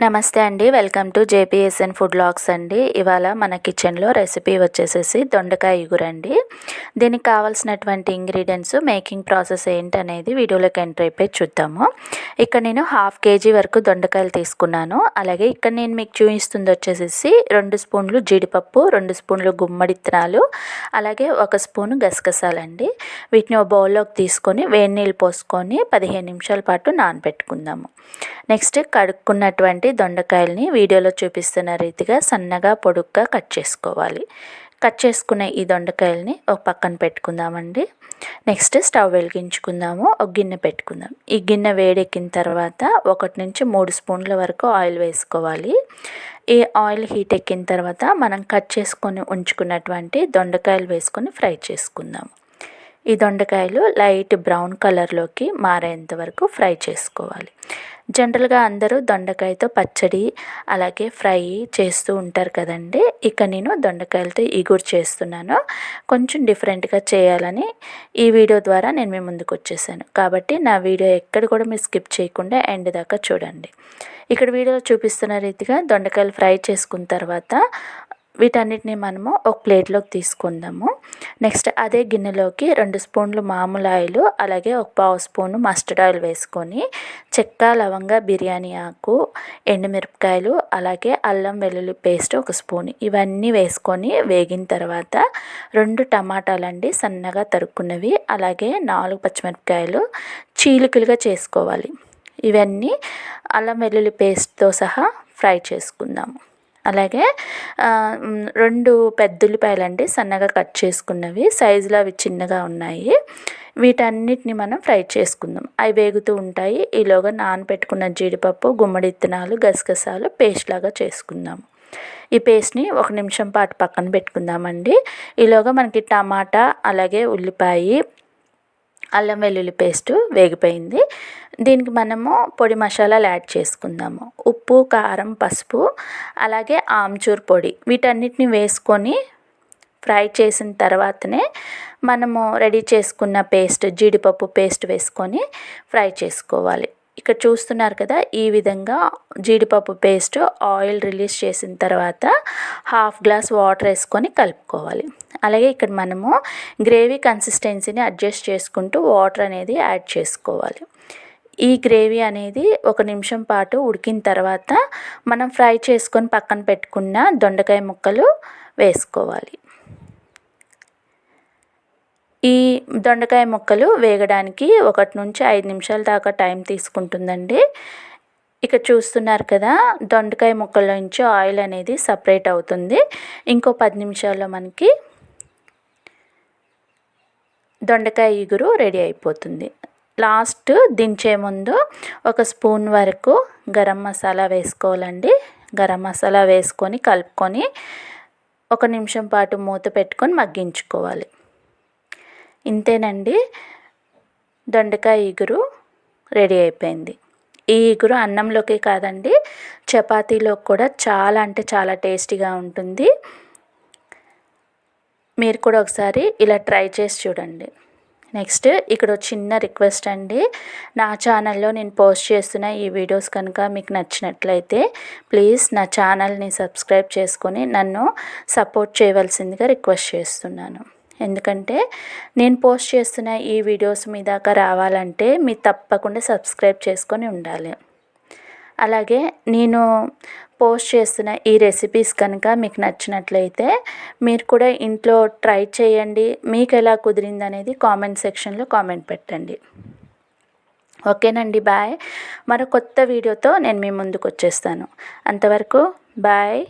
నమస్తే అండి. Welcome to JPSN food logs అండి. ఇవాళ మన కిచెన్లో రెసిపీ వచ్చేసేసి దొండకాయ ఇగురండి దీనికి కావాల్సినటువంటి ఇంగ్రీడియంట్స్ మేకింగ్ ప్రాసెస్ ఏంటనేది వీడియోలోకి ఎంటర్ అయిపోయి చూద్దాము. ఇక్కడ నేను హాఫ్ కేజీ వరకు దొండకాయలు తీసుకున్నాను. అలాగే ఇక్కడ నేను మీకు చూపిస్తుంది వచ్చేసేసి రెండు స్పూన్లు జీడిపప్పు రెండు స్పూన్లు గుమ్మడిత్తనాలు అలాగే ఒక స్పూను గసగసాలండి వీటిని ఒక బౌల్లోకి తీసుకొని వేడి నీళ్ళు పోసుకొని పదిహేను నిమిషాల పాటు నానబెట్టుకుందాము. నెక్స్ట్ కడుక్కున్నటువంటి దొండకాయల్ని వీడియోలో చూపిస్తున్న రీతిగా సన్నగా పొడుగ్గా కట్ చేసుకోవాలి. కట్ చేసుకున్న ఈ దొండకాయల్ని ఒక పక్కన పెట్టుకుందామండి. నెక్స్ట్ స్టవ్ వెలిగించుకుందాము. ఒక గిన్నె పెట్టుకుందాం. ఈ గిన్నె వేడెక్కిన తర్వాత ఒకటి నుంచి మూడు స్పూన్ల వరకు ఆయిల్ వేసుకోవాలి. ఈ ఆయిల్ హీట్ ఎక్కిన తర్వాత మనం కట్ చేసుకొని ఉంచుకున్నటువంటి దొండకాయలు వేసుకొని ఫ్రై చేసుకుందాము ఈ దొండకాయలు లైట్ బ్రౌన్ కలర్లోకి మారేంత వరకు ఫ్రై చేసుకోవాలి. జనరల్గా అందరూ దొండకాయతో పచ్చడి అలాగే ఫ్రై చేస్తూ ఉంటారు కదండి. ఇక నేను దొండకాయలతో ఈగురు చేస్తున్నాను. కొంచెం డిఫరెంట్గా చేయాలని ఈ వీడియో ద్వారా నేను మీ ముందుకు వచ్చేసాను. కాబట్టి నా వీడియో ఎక్కడ కూడా మీరు స్కిప్ చేయకుండా ఎండ్ దాకా చూడండి. ఇక్కడ వీడియోలో చూపిస్తున్న రీతిగా దొండకాయలు ఫ్రై చేసుకున్న తర్వాత వీటన్నిటిని మనము ఒక ప్లేట్లోకి తీసుకుందాము. నెక్స్ట్ అదే గిన్నెలోకి రెండు స్పూన్లు మామూలు ఆయిల్ అలాగే ఒక పావు స్పూను మస్టర్డ్ ఆయిల్ వేసుకొని చెక్క లవంగ బిర్యానీ ఆకు ఎండుమిరపకాయలు అలాగే అల్లం వెల్లుల్లి పేస్ట్ ఒక స్పూన్ ఇవన్నీ వేసుకొని వేగిన తర్వాత రెండు టమాటాలండి సన్నగా తరుక్కున్నవి అలాగే నాలుగు పచ్చిమిరపకాయలు చీలికలుగా చేసుకోవాలి. ఇవన్నీ అల్లం వెల్లుల్లి పేస్ట్తో సహా ఫ్రై చేసుకుందాము. అలాగే రెండు పెద్ద ఉల్లిపాయలండి సన్నగా కట్ చేసుకున్నవి సైజులో అవి చిన్నగా ఉన్నాయి. వీటన్నిటిని మనం ఫ్రై చేసుకుందాం. అవి వేగుతూ ఉంటాయి. ఈలోగా నానబెట్టుకున్న జీడిపప్పు గుమ్మడి ఇత్తనాలు గసగసాలు పేస్ట్ లాగా చేసుకుందాము ఈ పేస్ట్ని ఒక నిమిషం పాటు పక్కన పెట్టుకుందామండి. ఈలోగా మనకి టమాటా అలాగే ఉల్లిపాయ అల్లం వెల్లుల్లి పేస్ట్ వేగిపోయింది. దీనికి మనము పొడి మసాలాలు యాడ్ చేసుకుందాము. ఉప్పు కారం పసుపు అలాగే ఆమ్చూర్ పొడి వీటన్నిటిని వేసుకొని ఫ్రై చేసిన తర్వాతనే మనము రెడీ చేసుకున్న పేస్ట్ జీడిపప్పు పేస్ట్ వేసుకొని ఫ్రై చేసుకోవాలి. ఇక్కడ చూస్తున్నారు కదా ఈ విధంగా జీడిపప్పు పేస్ట్ ఆయిల్ రిలీజ్ చేసిన తర్వాత హాఫ్ గ్లాస్ వాటర్ వేసుకొని కలుపుకోవాలి. అలాగే ఇక్కడ మనము గ్రేవీ కన్సిస్టెన్సీని అడ్జస్ట్ చేసుకుంటూ వాటర్ అనేది యాడ్ చేసుకోవాలి. ఈ గ్రేవీ అనేది ఒక నిమిషం పాటు ఉడికిన తర్వాత మనం ఫ్రై చేసుకొని పక్కన పెట్టుకున్న దొండకాయ ముక్కలు వేసుకోవాలి. ఈ దొండకాయ ముక్కలు వేగడానికి ఒకటి నుంచి ఐదు నిమిషాల దాకా టైం తీసుకుంటుందండి. ఇక చూస్తున్నారు కదా దొండకాయ ముక్కల్లోంచి నుంచి ఆయిల్ అనేది సపరేట్ అవుతుంది. ఇంకో పది నిమిషాల్లో మనకి దొండకాయ ఇగురు రెడీ అయిపోతుంది. లాస్ట్ దించే ముందు ఒక స్పూన్ వరకు గరం మసాలా వేసుకోవాలండి. గరం మసాలా వేసుకొని కలుపుకొని ఒక నిమిషం పాటు మూత పెట్టుకొని మగ్గించుకోవాలి. ఇంతేనండి. దొండకాయ ఇగురు రెడీ అయిపోయింది. ఈ ఇగురు అన్నంలోకి కాదండి చపాతీలో కూడా చాలా అంటే చాలా టేస్టీగా ఉంటుంది. మీరు కూడా ఒకసారి ఇలా ట్రై చేసి చూడండి. నెక్స్ట్ ఇక్కడ చిన్న రిక్వెస్ట్ అండి. నా ఛానల్లో నేను పోస్ట్ చేస్తున్న ఈ వీడియోస్ కనుక మీకు నచ్చినట్లయితే ప్లీజ్ నా ఛానల్ని సబ్స్క్రైబ్ చేసుకొని నన్ను సపోర్ట్ చేయవలసిందిగా రిక్వెస్ట్ చేస్తున్నాను. ఎందుకంటే నేను పోస్ట్ చేస్తున్న ఈ వీడియోస్ మీ దాకా రావాలంటే మీరు తప్పకుండా సబ్స్క్రైబ్ చేసుకొని ఉండాలి. అలాగే నేను పోస్ట్ చేస్తున్న ఈ రెసిపీస్ కనుక మీకు నచ్చినట్లయితే మీరు కూడా ఇంట్లో ట్రై చేయండి. మీకు ఎలా కుదిరింది అనేది కామెంట్ సెక్షన్లో కామెంట్ పెట్టండి. ఓకేనండి బాయ్. మరో కొత్త వీడియోతో నేను మీ ముందుకు వచ్చేస్తాను. అంతవరకు బాయ్.